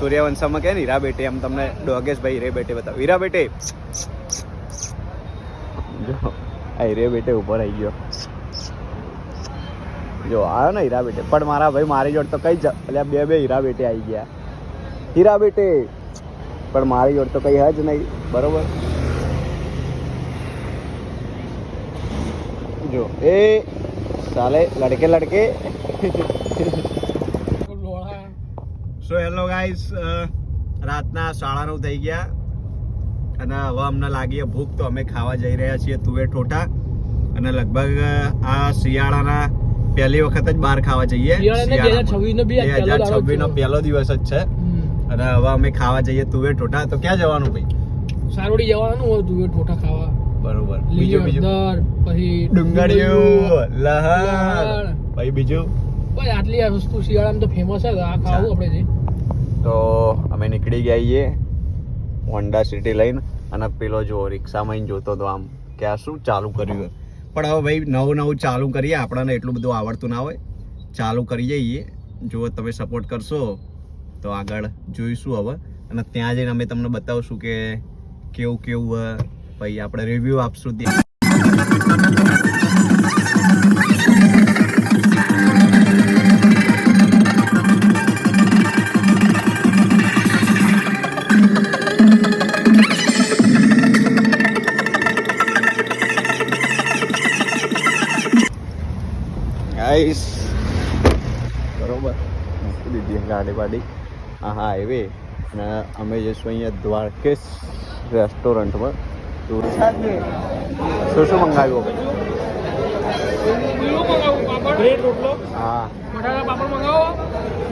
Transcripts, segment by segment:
સૂર્યવંશમાં કે ને હીરા બેટે એમ તમને ડોગેશભાઈ હીરે બેટે બતાવ. હીરા બેટે! જો, આ હીરે બેટે ઉપર આવી ગયો. જો આવ્યો ને હીરા બેટે. પણ મારા ભાઈ, મારી જોડ તો કઈ જ એટલે બે બે હીરા બેટે આવી ગયા. હીરા બેટે! પણ મારી જોડ તો કઈ હજ નહીં. બરોબર? જો, એ સાલે લડકે લડકે. સો હેલો ગાઈસ રાતના સાડા નવ થઈ ગયા. અને હવે અમને લાગીએ ભૂખ તો અમે ખાવા જઈ રહ્યા છીએ તુવે ઠોઠા. અને લગભગ આ શિયાળાના પહેલી વખત જ બહાર ખાવા જઈએ. શિયાળાના 2026 નો બી દાડો જ નો પહેલો દિવસ જ છે. અને હવે અમે ખાવા જઈએ તુવેર ઠોઠા. તો ક્યાં જવાનું ભાઈ? સારોડી જવાનું હોય તુવે ઠોઠા ખાવા. બરોબર. બીજું બીજું? પછી ડુંગળીયું લહણ. પછી બીજું? આટલી આ વસ્તુ શિયાળામાં તો ફેમસ છે આ ખાવું આપણે જે. તો અમે નીકળી ગયા છીએ હોન્ડા સિટી લઈને અને પેલો જો રિક્ષામાં જોતો તો આમ કે આ શું ચાલુ કર્યું? પણ હવે ભાઈ નવું નવું ચાલુ કરીએ, આપણને એટલું બધું આવડતું ના હોય ચાલુ કરી જઈએ જો તમે સપોર્ટ કરશો તો આગળ જોઈશું હવે અને ત્યાં જઈને અમે તમને બતાવશું કે કેવું કેવું. પછી આપણે રિવ્યૂ આપશું ત્યાં ગાઈસ બરોબર. મૂકી દીધી ગાડી વાડી હા હા હાઈવે અને અમે જઈશું અહીંયા દ્વારકેશ રેસ્ટોરન્ટમાં. શું શું મંગાવ્યું હા.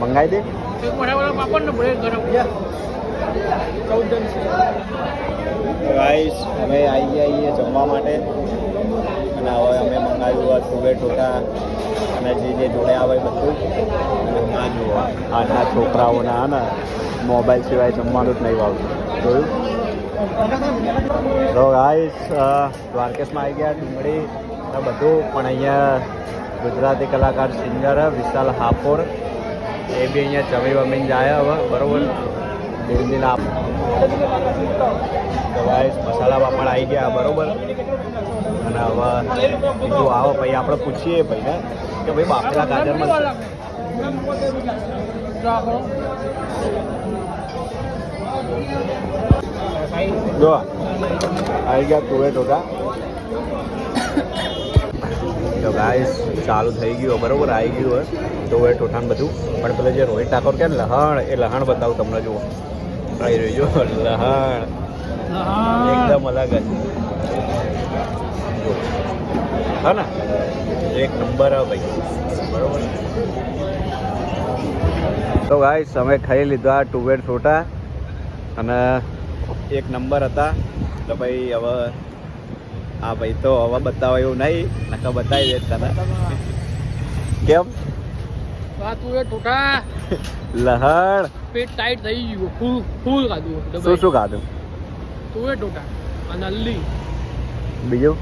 મંગાવો. દે. ગાઈસ અમે આવી ગયા જમવા માટે. અને હોય, અમે મંગાવ્યું હોય ટુવે ટોટા અને જે જે જોડે આવે બધું. અને આ જુઓ આજના છોકરાઓના ને, મોબાઈલ સિવાય જમવાનું જ નહીં વાવતું જોયું? તો ગાઈસ દ્વારકેશમાં આવી ગયા, ડુંગળી ને બધું. પણ અહીંયા ગુજરાતી કલાકાર સિંગર વિશાલ હાપોર, એ બી અહીંયા જમી વમીને જાય હવે, બરોબર? દિલ્હીના તો ગાઈસ મસાલા પાપડ આવી ગયા, બરોબર? અને હવે બીજું આવો પછી આપણે પૂછીએ ભાઈ ને કે ભાઈ બાફેલા ગાજર મળશે જો આવી ગયા તુવે ટોકા તો ગાઈસ ચાલુ થઈ ગયું બરોબર આવી ગયું હોય તો એ ટોઠાણ બધું. પણ પેલા જે રોહિત ઠાકોર કે લહણ એ લહણ બતાવું તમને જુઓ. આવી રહ્યું જો લહણ. એકદમ અલગ જો. હા ને? એક નંબર હે ભાઈ. બરોબર તો ગાઈસ અમે ખાઈ લીધા ટુવેર છોટા અને એક નંબર હતા. તો ભાઈ હવે આ ભાઈ તો હવે બતાવો એવું નહીં નકા બતાવી દે તને. કેમ? આ લહણ. પેટ ટાઈટ થઈ ગયું. ફૂલ ફૂલ ખાધું. શું શું ખાધું? તું એ ઠોઠા અને અલ્લી બીજું?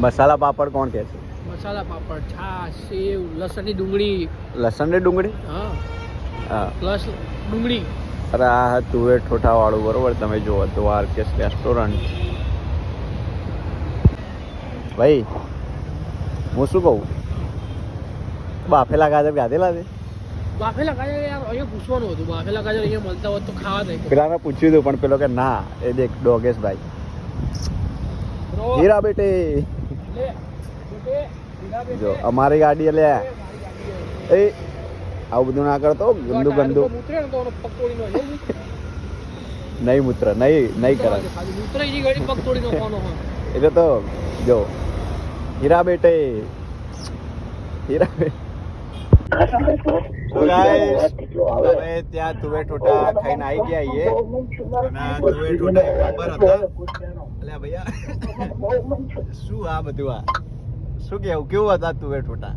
મસાલા પાપડ કોણ કહે છે? મસાલા પાપડ છાશ સેવ લસણની ડુંગળી. લસણ ને ડુંગળી? હા. હા. પ્લસ ડુંગળી. અરે આ તુવેર ઠોઠા વાળું બરોબર તમે જુઓ દ્વારકેશ રેસ્ટોરન્ટ ભાઈ હું શું કહું? બાફેલા ગાજર ગાધેલા છે? બાફેલા ગાજર યાર અહીંયા પૂછવાનું હતું. બાફેલા ગાજર અહીંયા મળતા હોત તો ખાવા દે પેલાને પૂછ્યું હતું પણ પેલો કે ના એ દેખ ડોગેશ ભાઈ હીરા બેટે. જો અમારી ગાડી લે. એ આવું બધું ના કરતો ગંદુ ગંદુ. નહીં મૂત્ર નહીં નહીં કરે એટલે તો જો હીરા બેટે. હીરા બેટે. અમે ત્યાં તુવે ઠોટા ખાઈને આવી ગયા છીએ અને તુવે એક નંબર હતા. શું આ બધું આ? શું કેવું? કેવું હતા તુવે ઠોટા